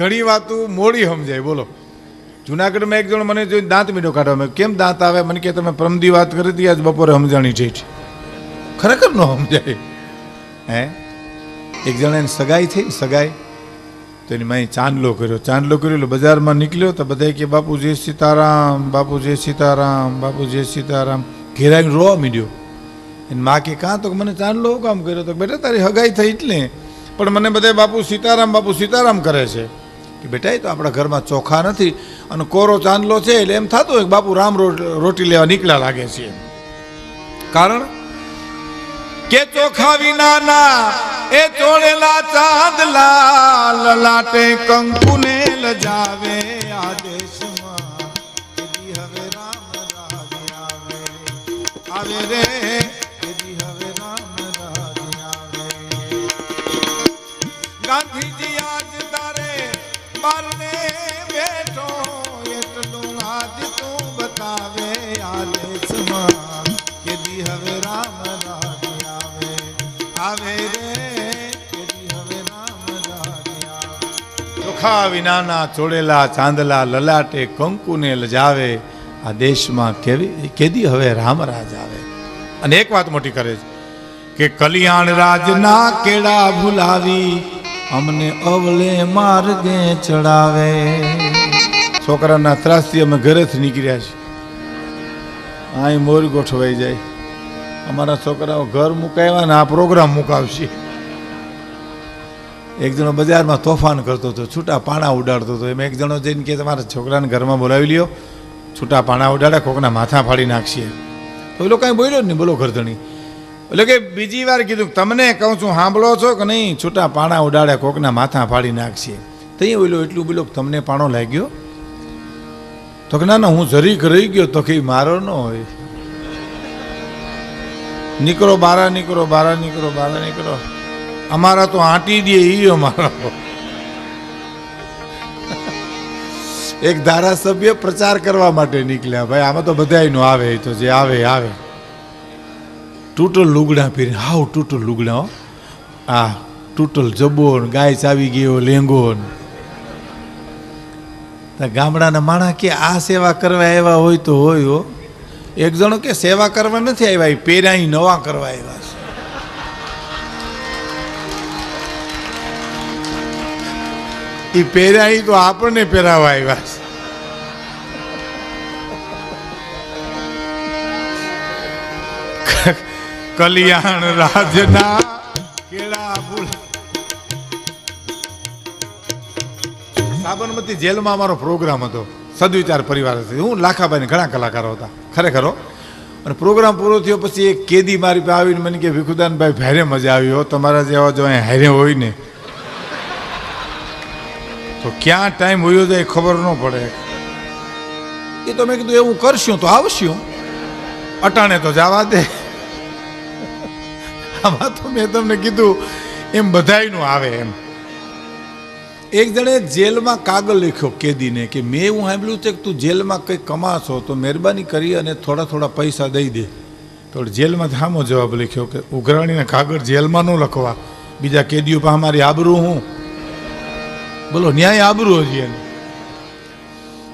ઘણી વાતો મોડી સમજાય, બોલો. જુનાગઢમાં એક જણ મને જોઈને દાંત મીઠો કાઢવા કેમ દાંત આવે? મને કે તમે પ્રમદી વાત કરી હતી, આજ બપોરે સમજાણી છે. ખરેખર ન સમજાય. હે? એક જણ એને સગાઈ થઈ, સગાઈ. તો એની માએ ચાંદલો કર્યો. ચાંદલો કર્યો એટલે બજારમાં નીકળ્યો તો બધા કે બાપુ જય સીતારામ, બાપુ જય સીતારામ, બાપુ જય સીતારામ. ઘેરાઈને રોવા મીડ્યો. એની માં કે કાં તો મને ચાંદલો કામ કર્યો? તો બેટા, તારી હગાઈ થઈ એટલે. પણ મને બધા બાપુ સીતારામ બાપુ સીતારામ કરે છે. કે બેટા, એ તો આપણા ઘરમાં ચોખા નથી અને કોરો ચાંદલો છે એટલે એમ થતું હોય કે બાપુ રામ રોટી લેવા નીકળ્યા લાગે છે કારણ કે ચોખા વિનાના એ ચોળેલા ચાંદલા લલાટે કંકુને લજાવે. ચોખા વિનાના ચોળેલા, ચાંદલા, લલાટે કંકુને લજાવે. આ દેશમાં કેવી કેદી હવે રામ રાજ આવે? અને એક વાત મોટી કરે છે કે કલ્યાણ રાજના કેડા ભૂલાવી, અમને અવલે માર્ગે ચડાવે. છોકરાના ત્રાસથી અમે ઘરેથી નીકળ્યા છીએ. અહીં મોર ગોઠવાઈ જાય. અમારા છોકરાઓ ઘર મુકાવ્યા ને આ પ્રોગ્રામ મુકાવશે. એક જણો બજારમાં તોફાન કરતો હતો, છૂટા પાણા ઉડાડતો હતો. એમ એક જણો જઈને કે તમારા છોકરાને ઘરમાં બોલાવી લ્યો. છૂટા પાણા ઉડાડે, કોકના માથા ફાડી નાખશે. તો એ લોકો કાંઈ બોલ્યો જ નહીં, બોલો ઘરધણી. એટલે કે બીજી વાર કીધું તમને કહું છું, સાંભળો છો કે નહીં? છૂટા પાણા ઉડાડે, કોકના માથા ફાડી નાખશે. તઈ ઓલો એટલું બોલો તમને પાણો લાગ્યો? તો કે, ના ના, હું જરીક રહી ગયો તો કે મારો ન હોય. નીકળો, બારા નીકળો બારા નીકળો બારા, નીકળો. અમારા તો આંટી દે એ અમારા. એક ધારાસભ્ય પ્રચાર કરવા માટે નીકળ્યા. ભાઈ, આમાં તો બધાયનું આવે તો જે આવે આવે. ટૂટલ લુગડા પહેરી હાવ ટૂટલ લુગડા આ ટૂટલ જબ્બો ગાય ચાવી ગયો લેંગો તો ગામડાના માણા કે આ સેવા કરવા આવ્યા હોય તો હોય હો. એક જણો કે સેવા કરવા નથી આવ્યા, એ પેરાઈ નવા કરવા આવ્યા છે. એ પહેર્યા તો આપણને પહેરાવા આવ્યા છે. કલ્યાણ રાજના કેળા સાબરમતી જેલમાં અમારો પ્રોગ્રામ હતો. સદવિચાર પરિવાર હતી. હું લાખાભાઈ ઘણા કલાકારો હતા. ખરેખર અને પ્રોગ્રામ પૂરો થયો પછી એક કેદી મારી પાસે આવીને મને કે ભીખુદાનભાઈ, ભારે મજા આવી હો. તમારા જેવા જો અહીંયા હારે હોય ને. તો ક્યાં ટાઈમ હોયો જાય ખબર ન પડે. એ તો મેં કીધું, એવું કરશું તો આવશું. અટાણે તો જવા દે. આમાં તો મેં તમને કીધું, એમ બધાયનું આવે એમ. એક જણે જેલમાં કાગળ લખ્યો કેદીને કે, મેં એવું સાંભળ્યું છે કે તું જેલમાં કંઈક કમાશો, તો મહેરબાની કરી અને થોડા થોડા પૈસા દઈ દે. તો જેલમાં થામો જવાબ લખ્યો કે, ઉઘરાણીને કાગળ જેલમાં ન લખવા. બીજા કેદીઓ પાસે અમારી આબરૂ હું. બોલો, ન્યાય આબરૂ હજી એની.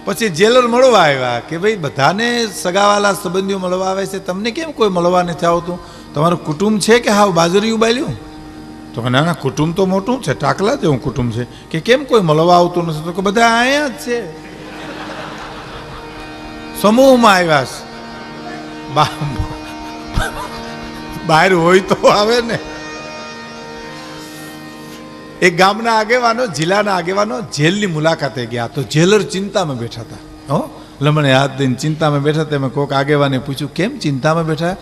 પછી જેલર મળવા આવ્યા કે, ભાઈ, બધાને સગાવાલા સંબંધીઓ મળવા આવે છે. તમને કેમ કોઈ મળવા નથી આવતું? તમારું કુટુંબ છે કે હાવ બાજરી ઉબાલ્યું? તો કે ના કુટુંબ તો મોટું છે, ટાકલા જેવું કુટુંબ છે. કે કેમ કોઈ મળવા આવતું નથી? તો કે બધા અહીંયા જ છે. સમૂહમાં આવ્યા છે. બહાર હોય તો આવે ને. એક ગામના આગેવાનો, જિલ્લાના આગેવાનો જેલની મુલાકાતે ગયા. તો જેલર ચિંતામાં બેઠા હતા. હો? લમણે હાથ દઈને ચિંતામાં બેઠા હતા. મેં કોઈક આગેવાને પૂછ્યું, કેમ ચિંતામાં બેઠા?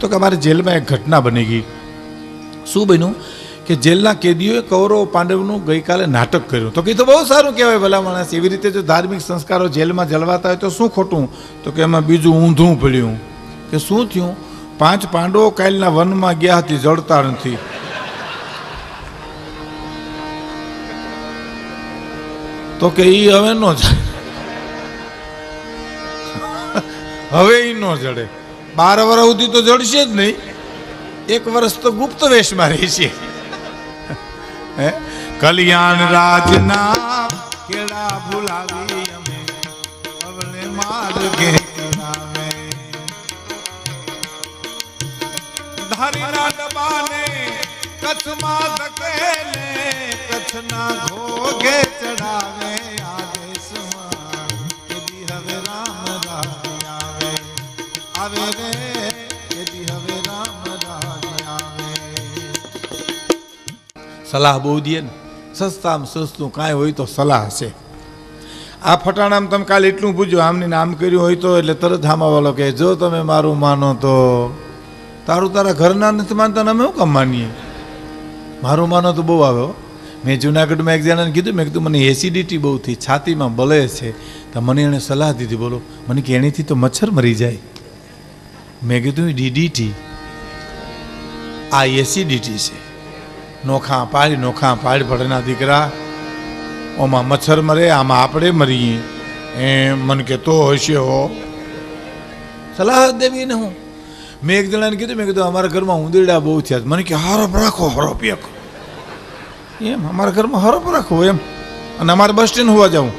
તો કે, અમારે જેલમાં એક ઘટના બની ગઈ. શું બન્યું? કે જેલના કેદીઓએ કૌરવ પાંડવનું ગઈકાલે નાટક કર્યું. તો કે એ તો બહુ સારું કહેવાય ભલા માણસ. એવી રીતે જો ધાર્મિક સંસ્કારો જેલમાં જળવાતા હોય તો શું ખોટું? તો કે એમાં બીજું ઊંધું પડ્યું કે શું થયું? પાંચ પાંડવો કાલના વનમાં ગયા હતી જળતા નથી તો કે ઈ હવે નો જાય હવે ઈ નો જડે. બાર વર્ષ સુધી તો જડશે જ નહીં. એક વર્ષ તો ગુપ્ત વેશમાં રહેશે. કલ્યાણ રાજના કેળા ભૂલાવી અમે. અવળે માર્ગે ચડાવે ધારીના ડબાને કચ્છમાં ધકેલે, કચ્છના ઘોઘે ચડાવે આદેશમાં કેદી હવે રામ રાજ આવે. આવે રે સલાહ બહુ દે ને. સસ્તામાં સસ્તું કાંઈ હોય તો સલાહ છે. આ ફટાણામાં તમે કાલે એટલું પૂછ્યું, આમને નામ કર્યું હોય તો, એટલે તરત હામાવાલો કહે, જો તમે મારું માનો તો. તારું તારા ઘરના નથી માનતા અમે શું કામ માનીએ? મારું માનો તો બહુ આવ્યો મેં જુનાગઢમાં એક જણાને કીધું, મેં કીધું, મને એસિડિટી બહુ થઈ, છાતીમાં બલે છે. તો મને એણે સલાહ દીધી, બોલો, મને કે એણીથી તો મચ્છર મરી જાય. મેં કીધું ડીડીટી આ એસિડિટી છે. નોખા પાડી નોખા પાડી પડેના દીકરા, ઓમાં મચ્છર મરે, આમાં આપણે મરીએ. એ મન કે તો હશે હો. સલાહ દેવીને હું. મેં એક જણાને કીધું, મેં કીધું, અમારા ઘરમાં ઉંદરડા બહુ થયા મને કે, હરપ રાખો, હરપ એક. એમ, અમારા ઘરમાં હરપ રાખો એમ. અને અમારે બસ સ્ટેન્ડ હોવા જાઉં.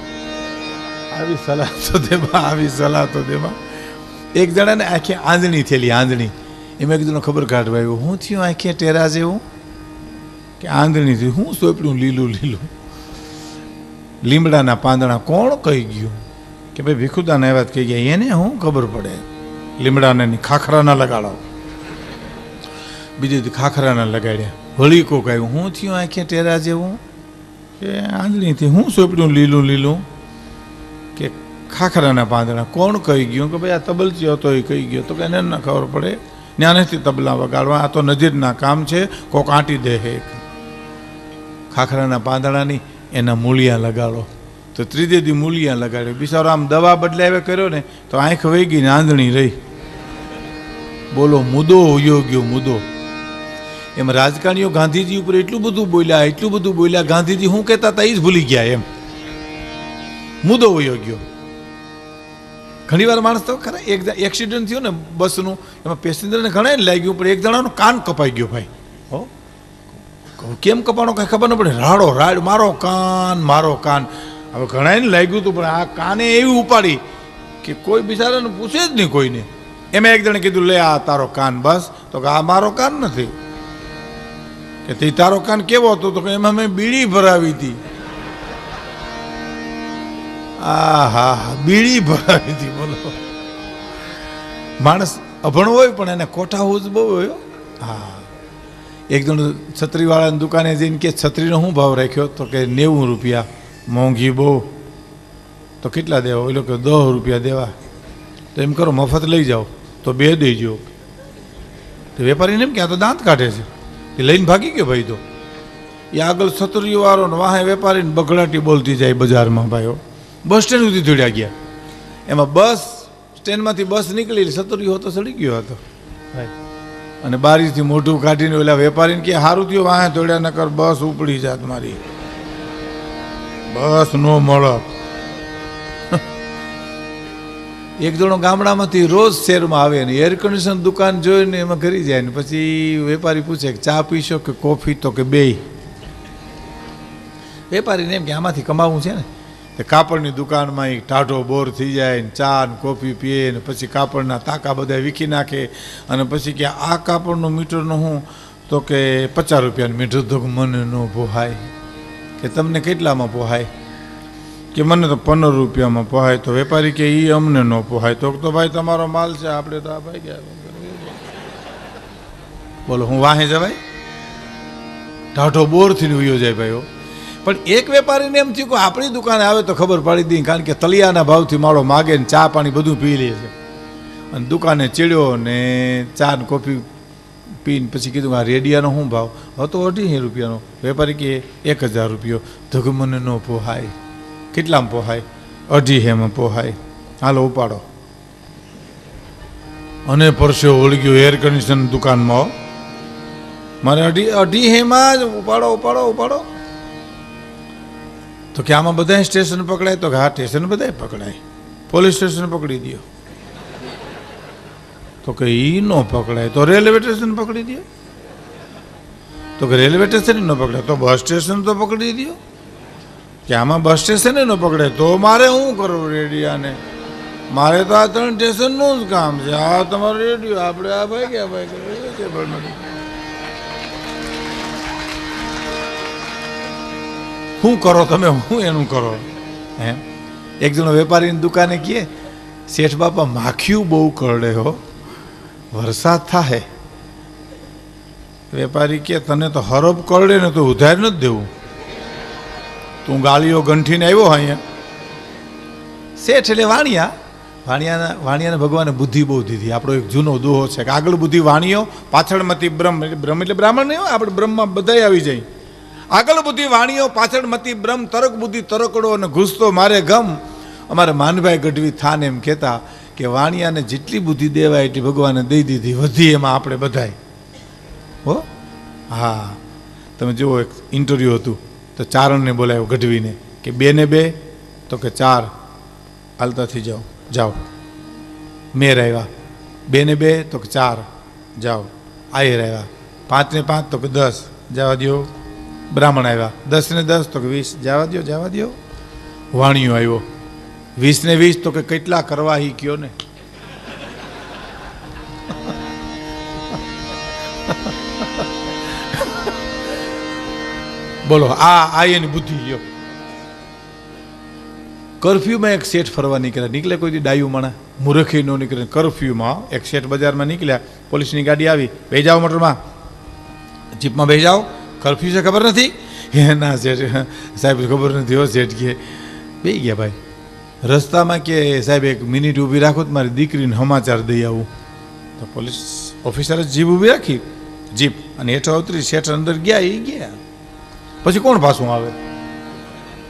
આવી સલાહ તો દેવા, આવી સલાહ તો દેવા. એક જણાને આખી આંધણી થયેલી આંધણી એ મેં કીધું ખબર કાઢવા આવ્યું, હું થયું આખી ટેરા જેવું? કે આંધળીથી હું સોંપડ્યું લીલું લીલું. લીમડાના પાંદડા કોણ કહી ગયું? કે ભાઈ ભીખુદાના એવા તો કહી ગયા, એને હું ખબર પડે? લીમડાને ખાખરા ના લગાડો. બીજી ખાખરા ના લગાડ્યા. વળી કોક આવ્યું હું થયું આંખે ટેરા જેવું? કે આંધળીથી હું સોંપડ્યું લીલું લીલું? કે ખાખરાના પાંદડા કોણ કહી ગયું? કે ભાઈ આ તબલચી હતો એ કહી ગયો. તો કે એને ના ખબર પડે. જ્ઞાનેથી તબલા વગાડવા, આ તો નજીરના કામ છે, કોક આંટી દે હે ખાખરાના પાંદડાની એના મૂળિયા લગાડો. તો ત્રીજે દી મૂલિયા લગાડ્યો. બિચારો આમ દવા બદલાવે કર્યો ને, તો આંખ વહી ગઈ આંધણી રહી. બોલો મુદ્દો હોયો ગયો મુદ્દો એમ રાજકારણીઓ ગાંધીજી ઉપર એટલું બધું બોલ્યા, એટલું બધું બોલ્યા, ગાંધીજી હું કહેતા હતા એ જ ભૂલી ગયા એમ. મુદ્દો હોયો ગયો. ઘણી વાર માણસ તો ખરા, એક એક્સિડન્ટ થયો ને બસનું, એમાં પેસેન્જરને ઘણા લાગ્યું, પણ એક જણાનો કાન કપાઈ ગયો ભાઈ. હો? કેમ કપાણો? કાંઈ ખબર ન પડે. રાડો, રાડ, મારો કાન મારો કાન. હવે ઘણાને લાગ્યું હતું, પણ આ કાને એવી ઉપાડી કે કોઈ બિચારાને પૂછે જ નહીં કોઈને. એમાં એક જણે કીધું, લે, આ તારો કાન બસ. તો કે, આ મારો કાન નથી. કે, તે તારો કાન કેવો હતો? તો કે, એમાં મેં બીડી ભરાવી હતી. આ હા બીડી ભરાવી હતી, બોલો. માણસ અભણ હોય, પણ એને કોઠા હોવું બહુ હોય હા. એક જણ છત્રીવાળાની દુકાને જઈને કે, છત્રીનો શું ભાવ રાખ્યો? તો કે, નેવું રૂપિયા. મોંઘી બહુ. તો કેટલા દેવા? એ કે દસ રૂપિયા દેવા. તો એમ કરો, મફત લઈ જાઓ, તો બે દેજો. તો વેપારીને એમ કે, આ તો દાંત કાઢે છે. એ લઈને ભાગી ગયો ભાઈ તો. એ આગળ છત્રીઓ વાળો ને વાહે વેપારીને બગડાટી બોલતી જાય બજારમાં ભાઈઓ. બસ સ્ટેન્ડ સુધી જોડ્યા ગયા. એમાં બસ સ્ટેન્ડમાંથી બસ નીકળી છત્રીઓ હતો સડી ગયો હતો. ભાઈ અને બારીથી મોઢું કાઢીને ઓલા વેપારીને કે સારું થયું, વાહે તોડ્યા નકર બસ ઉપડી જાત મારી. બસ નો મળત. એક જણો ગામડામાંથી રોજ શહેરમાં આવે ને એર કન્ડિશન દુકાન જોઈને એમાં કરી જાય ને પછી વેપારી પૂછે કે, ચા પીશો કે કોફી તો કે બે વેપારીને એમ કે, આમાંથી કમાવું છે ને. તે કાપડની દુકાનમાં એક ટાઢો બોર થઈ જાય ને ચા ને કોફી પીએ ને પછી કાપડના તાકા બધા વીખી નાખે અને પછી કે આ કાપડનું મીટરનું હું તો કે પચાસ રૂપિયાનું મીટર. તો મને ન પોહાય. કે તમને કેટલામાં પોહાય? કે મને તો પંદર રૂપિયામાં પોહાય. તો વેપારી કે એ અમને ન પોહાય. તો તો ભાઈ તમારો માલ છે, આપણે તો આ ભાઈ ગયા બોલો, હું વાહે જવાય? ટાઢો બોર થઈને ઉયો જાય ભાઈઓ. પણ એક વેપારીને એમ થયું કે આપણી દુકાને આવે તો ખબર પાડી દઈ કારણ કે તલિયાના ભાવથી માળો માગે ને ચા પાણી બધું પી લે છે. અને દુકાને ચડ્યો ને ચા ને કોફી પીને પછી કીધું આ રેડિયાનો શું ભાવ? હતો અઢી રૂપિયાનો. વેપારી કે એક હજાર રૂપિયો. ધગમનનો પોહાય. કેટલામાં પોહાય? અઢી હેમાં પોહાય. હાલો, ઉપાડો. અને પરસ્યો ઓળગ્યો એર કન્ડિશન દુકાનમાં મારે અઢી અઢી હેમાં જ ઉપાડો ઉપાડો ઉપાડો. તો કે આમાં બધા સ્ટેશન પકડાય, તો કે હા સ્ટેશન બધા પકડાય. પોલીસ સ્ટેશન પકડી દો તો કે ઈ ન પકડાય, તો રેલવે સ્ટેશન પકડી દો તો કે રેલવે સ્ટેશન ન પકડાય, તો બસ સ્ટેશન તો પકડી દો કે આમાં બસ સ્ટેશન ન પકડે તો મારે શું કરવું રેડિયાને મારે તો આ ત્રણ સ્ટેશનનું જ કામ છે. આ તમારું રેડિયો, આપણે આ ભાઈ ગયા ભાઈ શું કરો તમે શું એનું કરો. હે? એક જણો વેપારીની દુકાને કહે, શેઠ બાપા, માખિયું બહુ કરડે હો. વરસાદ થાય વેપારી કે તને તો હરબ કરડે ને તો ઉધાર નથી દેવું. તું ગાળીઓ ગંઠીને આવ્યો અહીંયા. શેઠ એટલે વાણિયા. વાણિયાના, વાણિયાને ભગવાને બુદ્ધિ બહુ દીધી. આપણો એક જૂનો દોહો છે કે આગળ બુદ્ધિ વાણીઓ, પાછળમાંથી બ્રહ્મ, એટલે બ્રહ્મ, એટલે બ્રાહ્મણ નહીં આપણે બ્રહ્મમાં બધાય આવી જાય. આગળ બુદ્ધિ વાણીઓ, પાછળ મતી બ્રહ્મ, તરક બુદ્ધિ, તરકડો અને ઘૂસતો મારે ગમ. અમારે માનભાઈ ગઢવી થાન એમ કહેતા કે વાણિયાને જેટલી બુદ્ધિ દેવાય એટલી ભગવાને દઈ દીધી. વધી એમાં આપણે બધાય. હો? હા. તમે જુઓ, એક ઇન્ટરવ્યૂ હતું. તો ચારણને બોલાવ્યો ગઢવીને કે બે ને બે, તો કે ચાર. હાલતાથી જાઓ. જાઓ. મેર આવ્યા બે ને બે, તો કે ચાર. જાઓ. આયે રહ્યા પાંચ ને પાંચ, તો કે દસ. જવા દો બ્રાહ્મણ આવ્યા. દસ ને દસ તો કે વીસ. જવા દો જવા દો વાણિયો આવ્યો. વીસ ને વીસ તો કે કેટલા કરવા હી કયો ને? બોલો, આ આ એની બુદ્ધિ લ્યો. કરફ્યુમાં એક શેઠ ફરવા નીકળ્યા. નીકળે કોઈ ડાયું માણા મૂર્ખી નો નીકળે કર્ફ્યુમાં એક શેઠ બજારમાં નીકળ્યા. પોલીસની ગાડી આવી. બે જાઓ મોટરમાં. જીપમાં બે જાઓ કર્ફ્યુ છે ખબર નથી? ના શેઠ સાહેબ, ખબર નથી હો શેઠ કે, બે ગયા ભાઈ. રસ્તામાં કે, સાહેબ, એક મિનિટ ઊભી રાખો તો મારી દીકરીને સમાચાર દઈ આવું. તો પોલીસ ઓફિસરે જીપ ઊભી રાખી. જીપ અને હેઠળ ઉતરી, શેઠ અંદર ગયા એ ગયા. પછી કોણ પાછું આવે?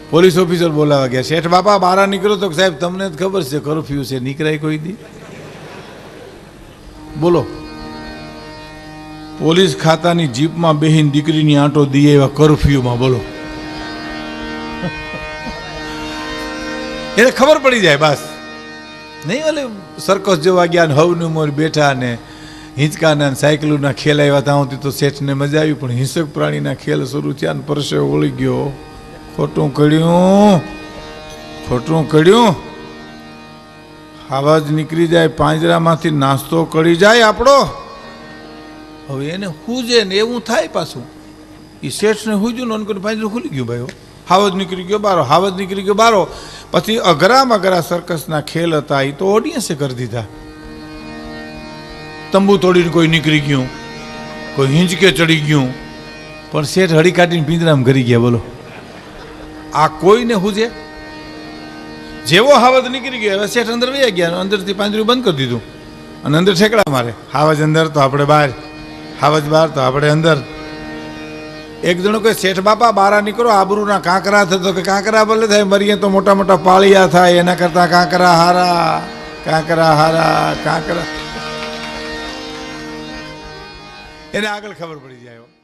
પોલીસ ઓફિસર બોલાવા ગયા. શેઠ, બાપા, બહાર નીકળો તો સાહેબ, તમને જ ખબર છે કરફ્યુ છે, નીકળાય કોઈ દી. બોલો. પોલીસ ખાતાની જીપમાં બેહીન દીકરીની આંટો દઈએ એવા કરફ્યુમાં બોલો. એને ખબર પડી જાય બસ. નહીં ઓલે સર્કસ જોવા ગયા ને હવનું મોર બેઠા ને હિંચકાના સાયકલોના ખેલ આવ્યા હતા તો શેઠને મજા આવી, પણ હિંસક પ્રાણીના ખેલ શરૂ થયા ને પરસે ઓળી ગયો. ખોટું કડ્યું ખોટું કડ્યું આવાજ નીકળી જાય, પાંજરામાંથી નાસ્તો કળી જાય આપણો. હવે એને હુજે ને એવું થાય પાછું. એ શેઠને હુજ્યું ને અનકોને પાંજરું ખુલી ગયું ભાઈ હાવજ નીકળી ગયો બારો હાવજ નીકળી ગયો બારો. પછી અઘરામાં અઘરા સર્કસના ખેલ હતા એ તો ઓડિયન્સે કરી દીધા. તંબુ તોડીને કોઈ નીકળી ગયું, કોઈ હિંચકે ચડી ગયું. પણ શેઠ હળી કાઢીને પિંજરામ કરી ગયા, બોલો. આ કોઈને હુજે? જેવો હાવજ નીકળી ગયો, હવે શેઠ અંદર વહી ગયા અંદરથી પાંજરું બંધ કરી દીધું. અને અંદર ઠેકડા મારે. હાવજ અંદર તો આપણે બહાર. હાવજ બહાર તો આપણે અંદર. એક જણો કે શેઠ બાપા, બારા નીકળો, આબરૂના કાંકરા થતો કે કાંકરા ભલે થાય, મરીએ તો મોટા મોટા પાળિયા થાય, એના કરતા કાંકરા હારા કાંકરા હારા, કાંકરા. એને આગળ ખબર પડી જાય.